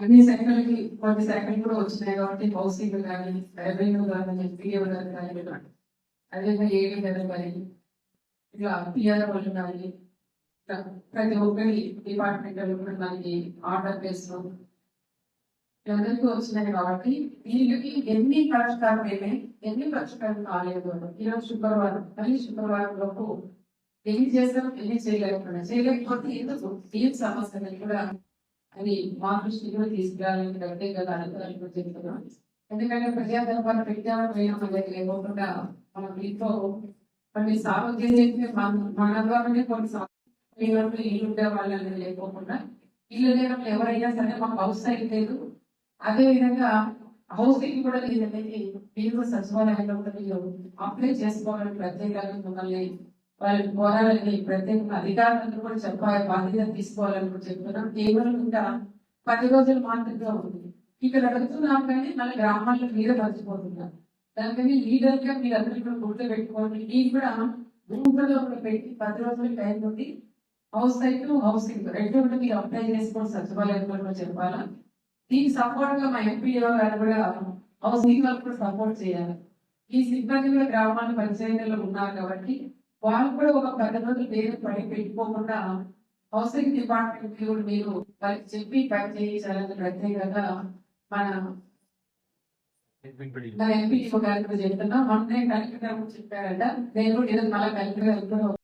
అన్ని శాఖలకి కొన్ని శాఖలు కూడా వచ్చినాయి కాబట్టి హౌసింగ్ కానీ రెవెన్యూ కానీ పిఎం కానీ అదేవిధంగా ఏడీ గారు కానీ ఇట్లా పిఆర్ వాళ్ళు కానీ ఇట్లా ప్రతి ఒక్కరి డిపార్ట్మెంట్ కూడా మనకి ఆర్డర్ చేస్తున్నాం అందరికీ వచ్చినాయి కాబట్టి వీళ్ళకి ఎన్ని పరిష్కారం అయినాయి ఎన్ని పరిష్కారం కాలేదు ఈరోజు శుక్రవారం మళ్ళీ శుక్రవారం లోపు ఎన్ని చేస్తాం ఎన్ని చేయలేకపోయినా చేయలేకపోతే ఎందుకు ఏం సమస్య అనేది కూడా అని మా దృష్టికి కూడా తీసుకురావాలని ప్రత్యేకంగా చెప్తున్నాం ఎందుకంటే ప్రజా దర్బార్ వేయడం అనేది లేకుండా మన ఇంట్లో కొన్ని సాగు చేసేది మన ద్వారానే కొన్ని సాగు ఇల్లు ఉండే వాళ్ళని లేకోకుండా ఇల్లు లేనప్పుడు ఎవరైనా సరే మాకు హౌస్ సైడ్ లేదు అదేవిధంగా హౌసింగ్ కూడా లేదనేది మీరు సచివాలయంలో కూడా మీరు అప్లై చేసుకోవాలని ప్రత్యేకంగా మిమ్మల్ని వాళ్ళకి పోరాడాలని ప్రత్యేకంగా అధికారులను కూడా చెప్పాలి బాధ్యత తీసుకోవాలని కూడా చెప్తున్నాం కేవలం ఇంకా పది రోజులు మాత్రమే ఉంది. ఇక్కడ అడుగుతున్నాం కానీ మన గ్రామాల్లో మీద మర్చిపోతున్నారు. దానికని లీడర్గా మీరు అందరికీ కూడా గుర్తు పెట్టుకోండి. మీరు కూడా గుంపులో కూడా పెట్టి పది రోజుల టైం ఉంది. హౌస్ సైట్ హౌసింగ్ రెండు కూడా మీరు అప్లై చేసుకోండి సచివాలయం కూడా చెప్పాలా? దీనికి సపోర్ట్గా మా ఎంపీఓ గారు కూడా హౌసింగ్ వాళ్ళు కూడా సపోర్ట్ చేయాలి. ఈ సిబ్బంది కూడా గ్రామాల పంచాయతీలో ఉన్నారు కాబట్టి వాళ్ళు కూడా ఒక పది రోజులు పేరు పని పెట్టుకోకుండా హౌసింగ్ డిపార్ట్మెంట్ కూడా మీరు వాళ్ళకి చెప్పి పని చేయించాలని ప్రత్యేకంగా మన ఎంపీ గారు కూడా చెప్తున్నా. మొన్నే కలెక్టర్ గారు చెప్పారట. నేను కూడా ఈరోజు మళ్ళీ కలెక్టర్ గారు